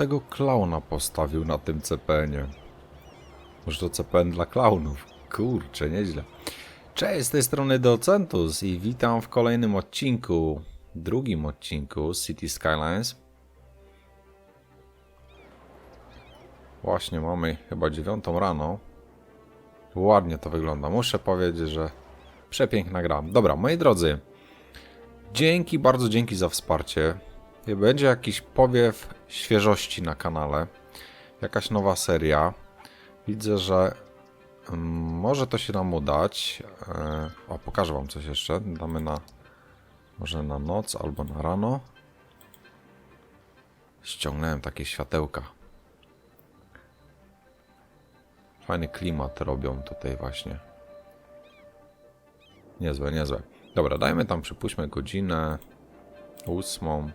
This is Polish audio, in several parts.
tego klauna postawił na tym CPN-ie? Może to CPN dla klaunów? Kurczę, nieźle. Cześć, z tej strony Docentus i witam w kolejnym odcinku, drugim odcinku City Skylines. Właśnie mamy chyba dziewiątą rano. Ładnie to wygląda. Muszę powiedzieć, że przepiękna gra. Dobra, moi drodzy, dzięki, bardzo dzięki za wsparcie. Będzie jakiś powiew świeżości na kanale. Jakaś nowa seria. Widzę, że mm, może to się nam udać. E, O, pokażę wam coś jeszcze. Damy na może na noc albo na rano. Ściągnąłem takie światełka. Fajny klimat robią tutaj właśnie. Niezłe, niezłe. Dobra, dajmy tam, przypuśćmy godzinę ósmą.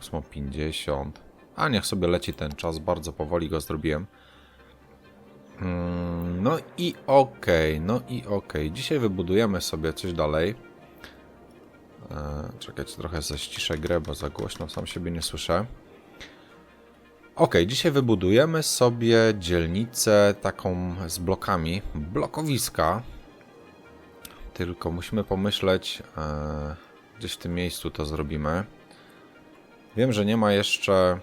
8.50. A niech sobie leci ten czas, bardzo powoli go zrobiłem. Mm, No i okej, no i okej. Dzisiaj wybudujemy sobie coś dalej. E, Czekajcie, trochę zaściszę grę, bo za głośno sam siebie nie słyszę. Ok, dzisiaj wybudujemy sobie dzielnicę taką z blokami, blokowiska. Tylko musimy pomyśleć, e, gdzieś w tym miejscu to zrobimy. Wiem, że nie ma jeszcze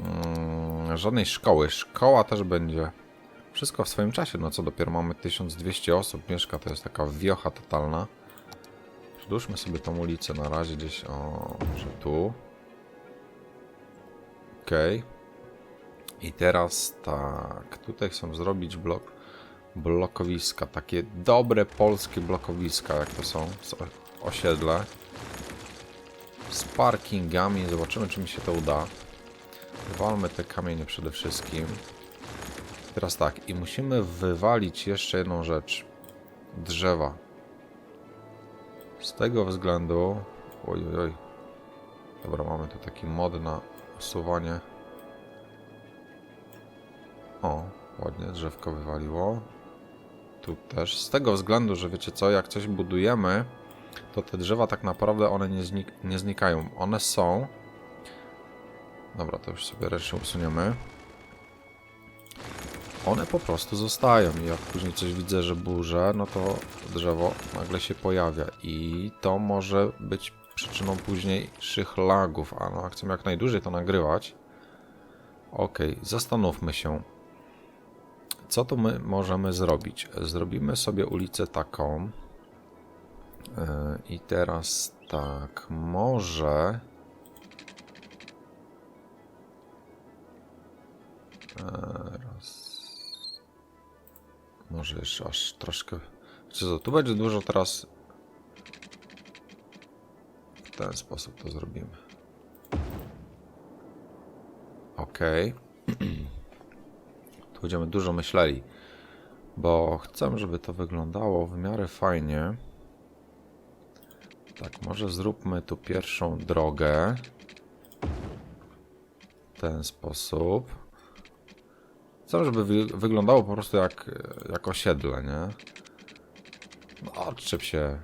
mm, żadnej szkoły. Szkoła też będzie. Wszystko w swoim czasie. No co dopiero mamy 1200 osób mieszka, to jest taka wiocha totalna. Przedłużmy sobie tą ulicę na razie gdzieś, o, może tu. Okej. I teraz tak, tutaj chcę zrobić blok, blokowiska, takie dobre polskie blokowiska, jak to są, osiedle. Z parkingami, zobaczymy czy mi się to uda. Wywalmy te kamienie przede wszystkim. Teraz tak, i musimy wywalić jeszcze jedną rzecz. Drzewa. Z tego względu... Oj, oj, oj. Dobra, mamy tu taki mod na usuwanie. O, ładnie drzewko wywaliło. Tu też. Z tego względu, że wiecie co, jak coś budujemy, to te drzewa tak naprawdę one nie, znik nie znikają. One są. Dobra, to już sobie resztę usuniemy. One po prostu zostają i jak później coś widzę, że burzę, no to drzewo nagle się pojawia i to może być przyczyną późniejszych lagów, a no, chcemy jak najdłużej to nagrywać. Ok, zastanówmy się. Co tu my możemy zrobić? Zrobimy sobie ulicę taką. I teraz tak, może. Raz. Może jeszcze aż troszkę. Co, tu będzie dużo teraz. W ten sposób to zrobimy. Okej. Tu będziemy dużo myśleli, bo chcę, żeby to wyglądało w miarę fajnie. Tak, może zróbmy tu pierwszą drogę. W ten sposób. Chcę, żeby wy wyglądało po prostu jak, jak osiedle, nie? No, odczep się.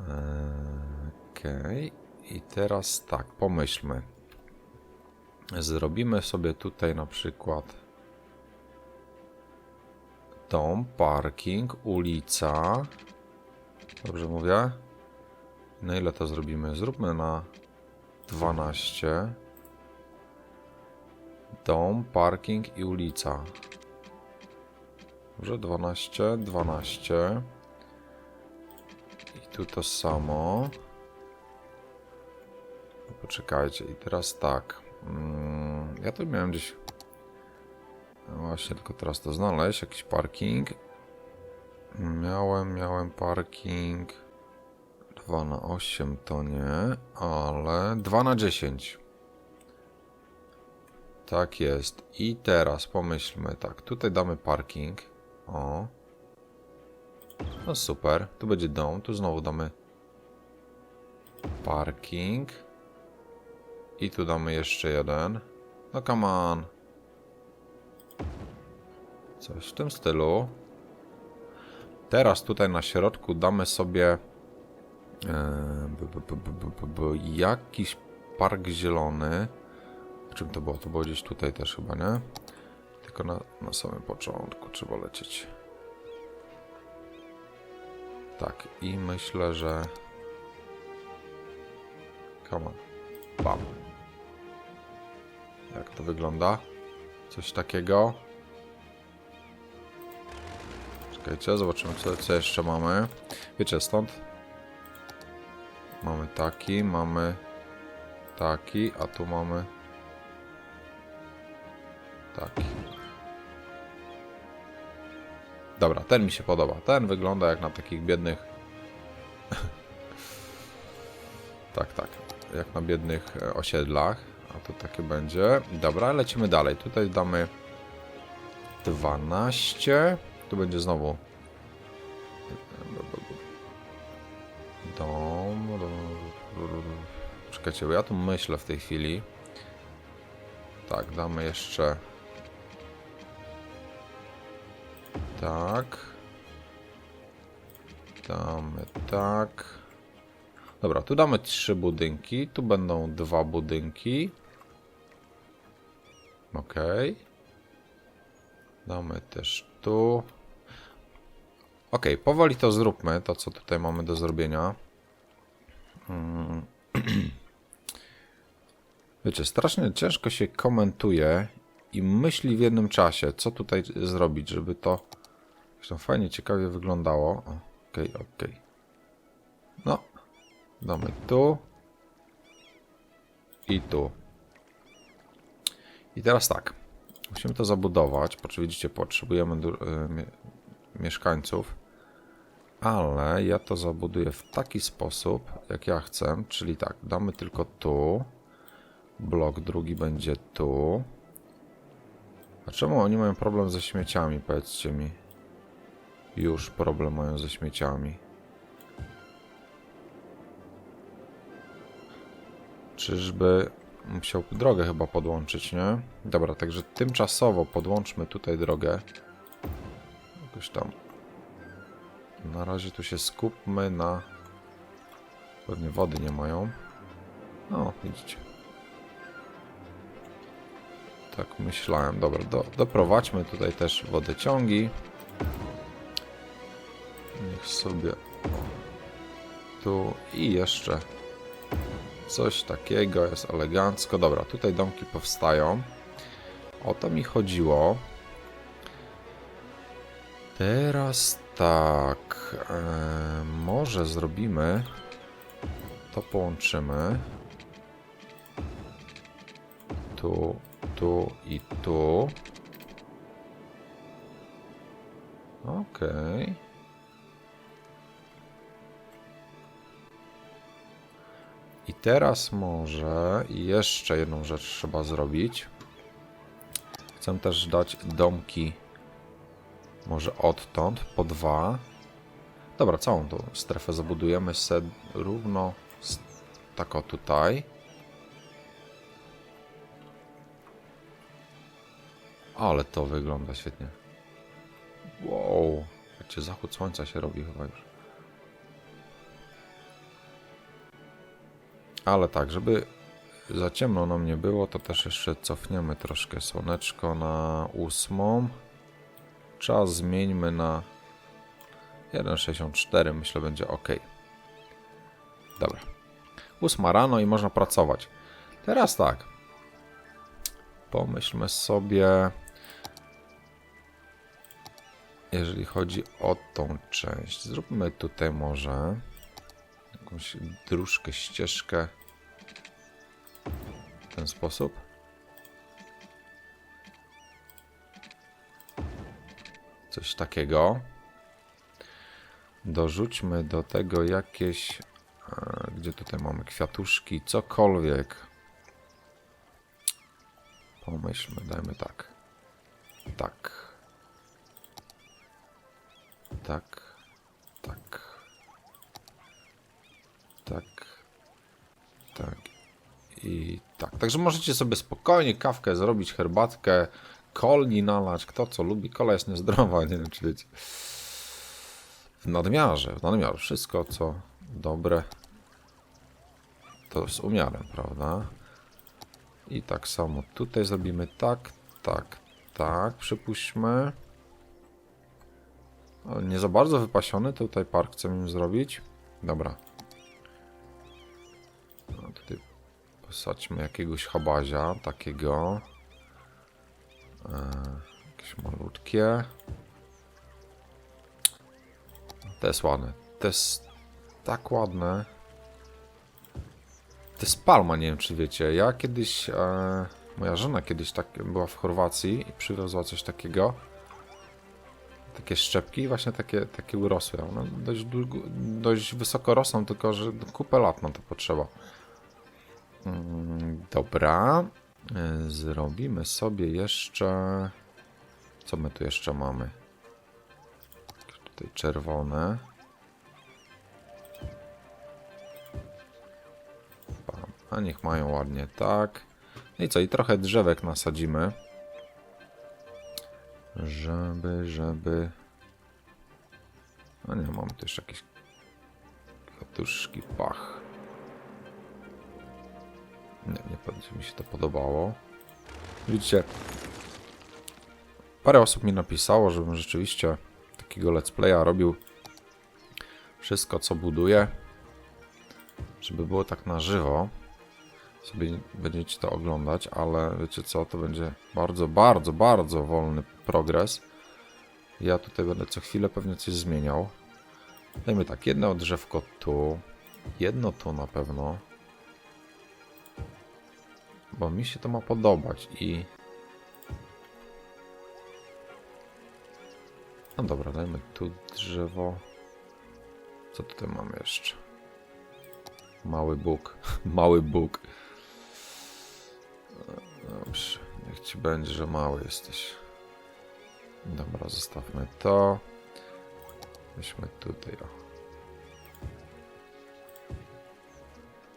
Eee, Okej. I teraz tak, pomyślmy. Zrobimy sobie tutaj na przykład dom, parking, ulica. Dobrze mówię? Na ile to zrobimy? Zróbmy na 12. Dom, parking i ulica. Dobrze, 12, 12. I tu to samo. Poczekajcie, i teraz tak. Mm, ja tu miałem gdzieś. No właśnie, tylko teraz to znaleźć. Jakiś parking. Miałem, miałem parking. 2 na 8 to nie, ale 2 na 10. Tak jest. I teraz pomyślmy tak. Tutaj damy parking. O. No super. Tu będzie dom. Tu znowu damy parking. I tu damy jeszcze jeden. No come on. Coś w tym stylu. Teraz tutaj na środku damy sobie e, jakiś park zielony. Czym to było? To było gdzieś tutaj też chyba, nie? Tylko na, na samym początku trzeba lecieć. Tak, i myślę, że... Come on. Bam. Jak to wygląda? Coś takiego. Czekajcie, zobaczymy co, co jeszcze mamy. Wiecie, stąd mamy taki, mamy taki, a tu mamy taki. Dobra, ten mi się podoba. Ten wygląda jak na takich biednych. tak, tak. Jak na biednych e, osiedlach. A tu takie będzie. Dobra, lecimy dalej. Tutaj damy 12. Będzie znowu. Dom. Czekajcie, bo ja tu myślę w tej chwili. Tak, damy jeszcze. Tak. Damy tak. Dobra, tu damy trzy budynki. Tu będą dwa budynki. Ok. Damy też tu. Ok, powoli to zróbmy, to co tutaj mamy do zrobienia. Mm. Wiecie, strasznie ciężko się komentuje i myśli w jednym czasie, co tutaj zrobić, żeby to zresztą fajnie, ciekawie wyglądało. Okej, okay, okej. No, damy tu i tu. I teraz tak, musimy to zabudować, bo widzicie, potrzebujemy y, mieszkańców, ale ja to zabuduję w taki sposób, jak ja chcę, czyli tak, damy tylko tu, blok drugi będzie tu. A czemu oni mają problem ze śmieciami, powiedzcie mi. Już problem mają ze śmieciami. Czyżby musiał drogę chyba podłączyć, nie? Dobra, także tymczasowo podłączmy tutaj drogę. Jakoś tam. Na razie tu się skupmy na... Pewnie wody nie mają. No, widzicie. Tak myślałem. Dobra, do, doprowadźmy tutaj też wodociągi. Niech sobie... Tu i jeszcze coś takiego jest elegancko. Dobra, tutaj domki powstają. O to mi chodziło. Teraz tak. E, może zrobimy. To połączymy. Tu, tu i tu. Okej. Okay. I teraz może jeszcze jedną rzecz trzeba zrobić. Chcę też dać domki może odtąd po dwa. Dobra, całą tą strefę zabudujemy sobie równo tak o tutaj. Ale to wygląda świetnie. Wow, jak zachód słońca się robi chyba już. Ale tak, żeby za ciemno nam nie było, to też jeszcze cofniemy troszkę słoneczko na ósmą. Czas zmieńmy na 1.64, myślę będzie ok. Dobra. Ósma rano i można pracować. Teraz tak. Pomyślmy sobie, jeżeli chodzi o tą część. Zróbmy tutaj może jakąś dróżkę, ścieżkę w ten sposób. Coś takiego. Dorzućmy do tego jakieś, gdzie tutaj mamy kwiatuszki, cokolwiek. Pomyślmy, dajmy tak. Tak. Tak. Tak tak, tak i tak. Także możecie sobie spokojnie kawkę zrobić, herbatkę, kolni nalać, kto co lubi. Kola jest niezdrowa, nie wiem czy wiecie. W nadmiarze, w nadmiarze. Wszystko co dobre to z umiarem, prawda? I tak samo tutaj zrobimy tak, tak, tak, przypuśćmy. Ale nie za bardzo wypasiony tutaj park chcemy zrobić. Dobra. No, tutaj posadźmy jakiegoś habazia, takiego. E, jakieś malutkie. To jest ładne. To jest tak ładne. To jest palma, nie wiem czy wiecie. Ja kiedyś, e, moja żona kiedyś tak była w Chorwacji i przywiozła coś takiego. Takie szczepki właśnie takie, takie urosły. One dość, długo, dość wysoko rosną, tylko że kupę lat na to potrzeba. Mm, Dobra. E, Zrobimy sobie jeszcze... Co my tu jeszcze mamy? Tutaj czerwone. A niech mają ładnie tak. I co? I trochę drzewek nasadzimy. Żeby, żeby... A nie, tu jeszcze jakieś katuszki, pach. Nie, nie będzie mi się to podobało. Widzicie, parę osób mi napisało, żebym rzeczywiście takiego let's playa robił wszystko, co buduję, żeby było tak na żywo. Sobie będziecie to oglądać, ale wiecie co, to będzie bardzo, bardzo, bardzo wolny progres. Ja tutaj będę co chwilę pewnie coś zmieniał. Dajmy tak, jedno drzewko tu, jedno tu na pewno. Bo mi się to ma podobać i... No dobra, dajmy tu drzewo. Co tutaj mamy jeszcze? Mały Bóg. Mały Bóg. Dobrze, niech ci będzie, że mały jesteś. Dobra, zostawmy to. Weźmy tutaj, o.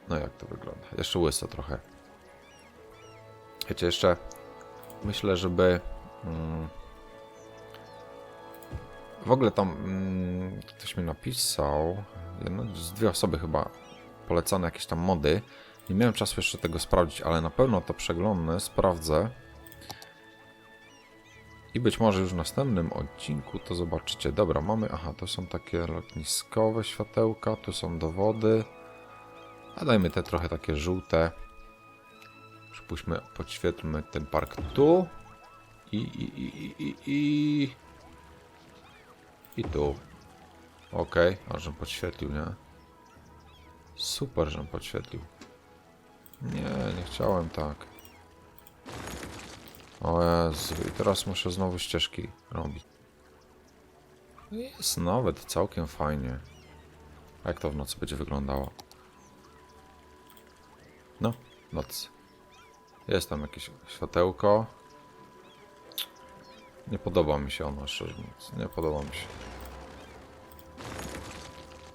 No jak to wygląda? Jeszcze łyso trochę. Wiecie, jeszcze myślę, żeby mm, w ogóle tam mm, ktoś mi napisał, jedno, z dwie osoby chyba polecane jakieś tam mody. Nie miałem czasu jeszcze tego sprawdzić, ale na pewno to przeglądnę, sprawdzę. I być może już w następnym odcinku to zobaczycie. Dobra, mamy, aha, to są takie lotniskowe światełka, tu są dowody. A dajmy te trochę takie żółte. Przypuśćmy, podświetlmy ten park tu. I, i, i, i, i, i, tu. Okej, okay, żem podświetlił, nie? Super, żem podświetlił. Nie, nie chciałem tak. O Jezu, i teraz muszę znowu ścieżki robić. Jest nawet całkiem fajnie. Jak to w nocy będzie wyglądało? No, noc. Jest tam jakieś światełko. Nie podoba mi się ono, szczerze mówiąc. Nie podoba mi się.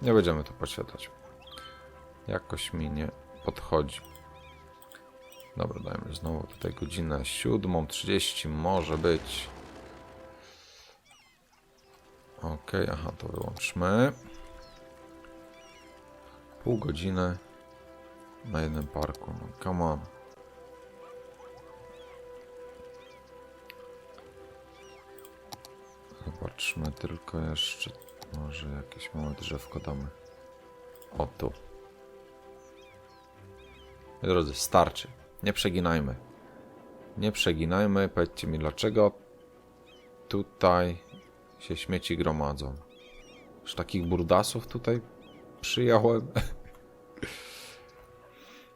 Nie będziemy to podświetlać. Jakoś mi nie podchodzi. Dobra, dajmy znowu tutaj godzinę 7.30 może być. Ok, aha, to wyłączmy. Pół godziny na jednym parku. No, come on. Zobaczmy tylko jeszcze. Może jakieś małe drzewko damy. O tu. Drodzy, starczy. Nie przeginajmy. Nie przeginajmy. Powiedzcie mi dlaczego tutaj się śmieci gromadzą. Już takich burdasów tutaj przyjąłem.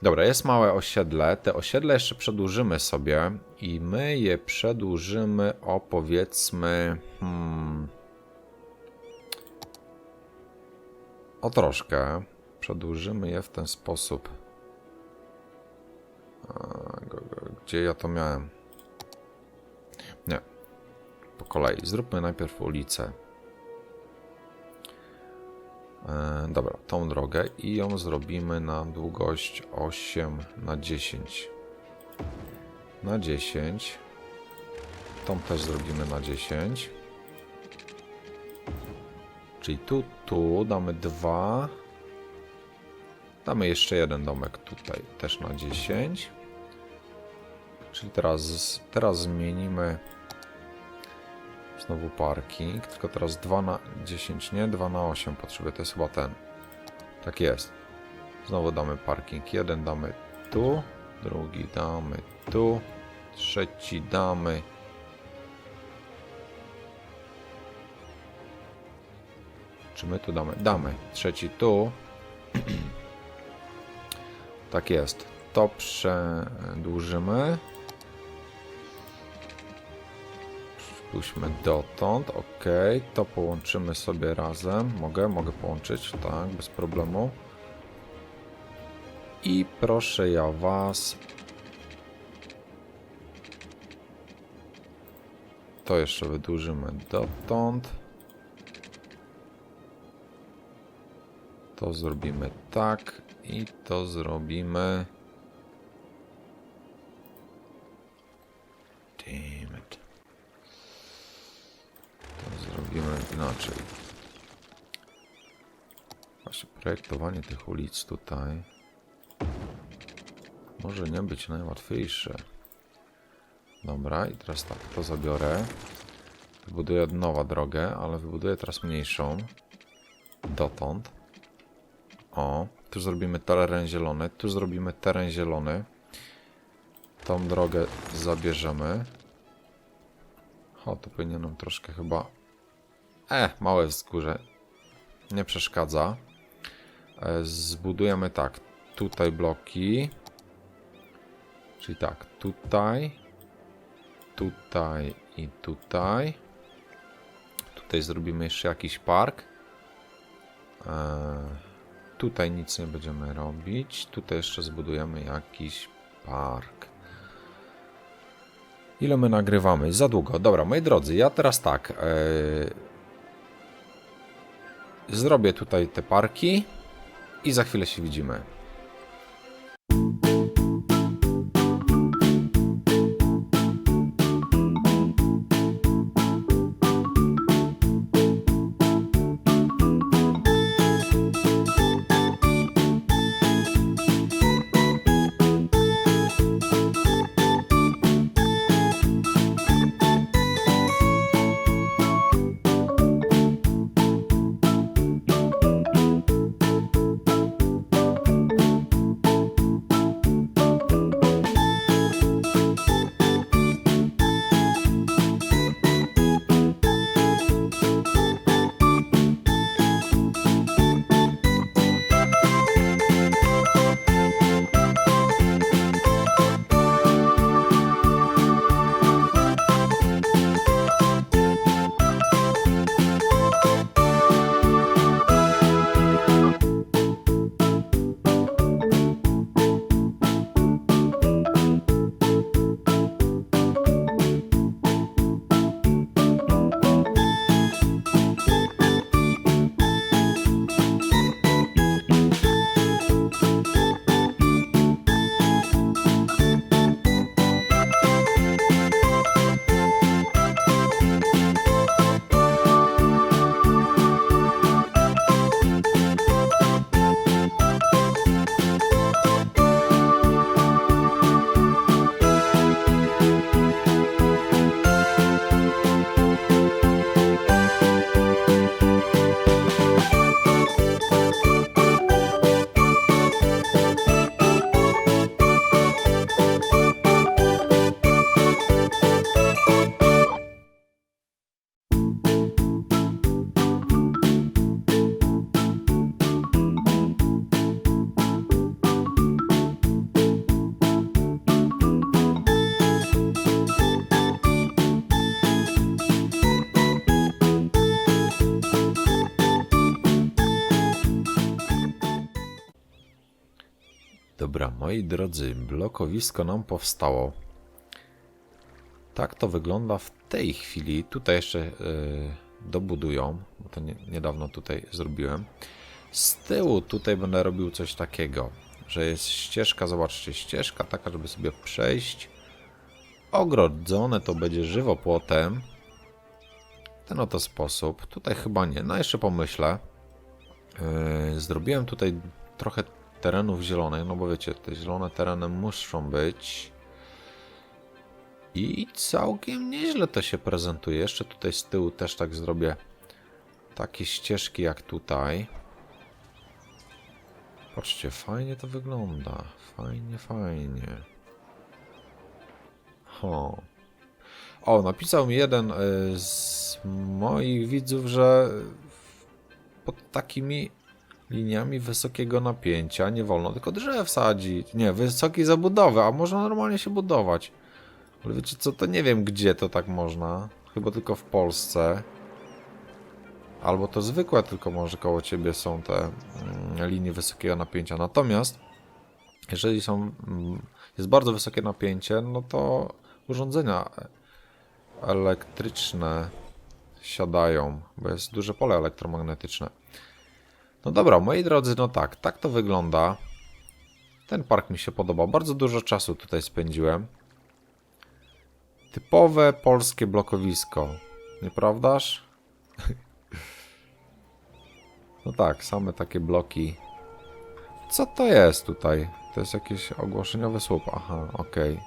Dobra, jest małe osiedle. Te osiedle jeszcze przedłużymy sobie i my je przedłużymy o powiedzmy. Hmm, o troszkę. Przedłużymy je w ten sposób. Gdzie ja to miałem? Nie. Po kolei. Zróbmy najpierw ulicę. E, dobra, tą drogę i ją zrobimy na długość 8 na 10. Na 10. Tą też zrobimy na 10. Czyli tu, tu damy 2. Damy jeszcze jeden domek tutaj, też na 10. Czyli teraz, teraz zmienimy znowu parking, tylko teraz 2 na 10, nie, 2 na 8 potrzebuję, to jest chyba ten. Tak jest. Znowu damy parking, jeden damy tu, drugi damy tu, trzeci damy Czy my tu damy? Damy. Trzeci tu. tak jest. To przedłużymy. Spójrzmy dotąd. Ok. To połączymy sobie razem. Mogę? Mogę połączyć. Tak, bez problemu. I proszę ja was. To jeszcze wydłużymy dotąd. To zrobimy tak i to zrobimy. Zrobimy inaczej. Właśnie projektowanie tych ulic tutaj może nie być najłatwiejsze. Dobra, i teraz tak, to zabiorę. Wybuduję od nowa drogę, ale wybuduję teraz mniejszą. Dotąd. O, tu zrobimy teren zielony, tu zrobimy teren zielony. Tą drogę zabierzemy. O, tu powinienem troszkę chyba... E, małe wzgórze. Nie przeszkadza. E, zbudujemy tak. Tutaj bloki. Czyli tak, tutaj. Tutaj i tutaj. Tutaj zrobimy jeszcze jakiś park. Eee, Tutaj nic nie będziemy robić. Tutaj jeszcze zbudujemy jakiś park. Ile my nagrywamy? Za długo. Dobra, moi drodzy, ja teraz tak. Yy, zrobię tutaj te parki i za chwilę się widzimy. Moi drodzy, blokowisko nam powstało. Tak to wygląda w tej chwili. Tutaj jeszcze yy, dobudują, bo to nie, niedawno tutaj zrobiłem. Z tyłu tutaj będę robił coś takiego, że jest ścieżka, zobaczcie, ścieżka taka, żeby sobie przejść. Ogrodzone to będzie żywopłotem. Ten oto sposób. Tutaj chyba nie. No jeszcze pomyślę. Yy, zrobiłem tutaj trochę terenów zielonych, no bo wiecie, te zielone tereny muszą być. I całkiem nieźle to się prezentuje. Jeszcze tutaj z tyłu też tak zrobię takie ścieżki jak tutaj. Patrzcie, fajnie to wygląda. Fajnie, fajnie. Ho. O, napisał mi jeden y, z moich widzów, że pod takimi liniami wysokiego napięcia nie wolno tylko drzew sadzić. Nie, wysokiej zabudowy, a można normalnie się budować. Ale wiecie co, to nie wiem gdzie to tak można. Chyba tylko w Polsce. Albo to zwykłe, tylko może koło ciebie są te mm, linie wysokiego napięcia. Natomiast, jeżeli są, mm, jest bardzo wysokie napięcie, no to urządzenia elektryczne siadają, bo jest duże pole elektromagnetyczne. No dobra, moi drodzy, no tak, tak to wygląda. Ten park mi się podoba. Bardzo dużo czasu tutaj spędziłem. Typowe polskie blokowisko. Nieprawdaż? No tak, same takie bloki. Co to jest tutaj? To jest jakiś ogłoszeniowy słup. Aha, okej.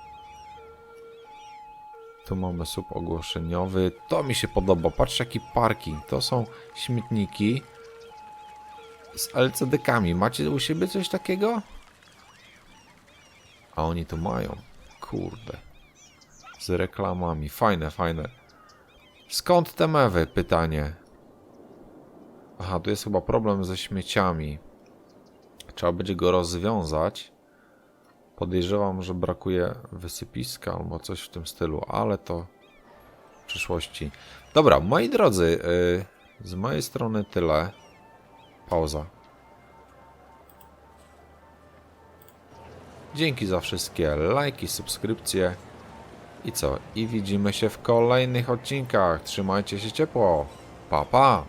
Tu mamy słup ogłoszeniowy. To mi się podoba. Patrzcie jaki parking. To są śmietniki z LCD-kami. Macie u siebie coś takiego? A oni tu mają. Kurde. Z reklamami. Fajne, fajne. Skąd te mewy? Pytanie. Aha, tu jest chyba problem ze śmieciami. Trzeba będzie go rozwiązać. Podejrzewam, że brakuje wysypiska albo coś w tym stylu, ale to w przyszłości. Dobra, moi drodzy, yy, z mojej strony tyle. Pauza. Dzięki za wszystkie lajki, subskrypcje. I co? I widzimy się w kolejnych odcinkach. Trzymajcie się ciepło. Pa, pa.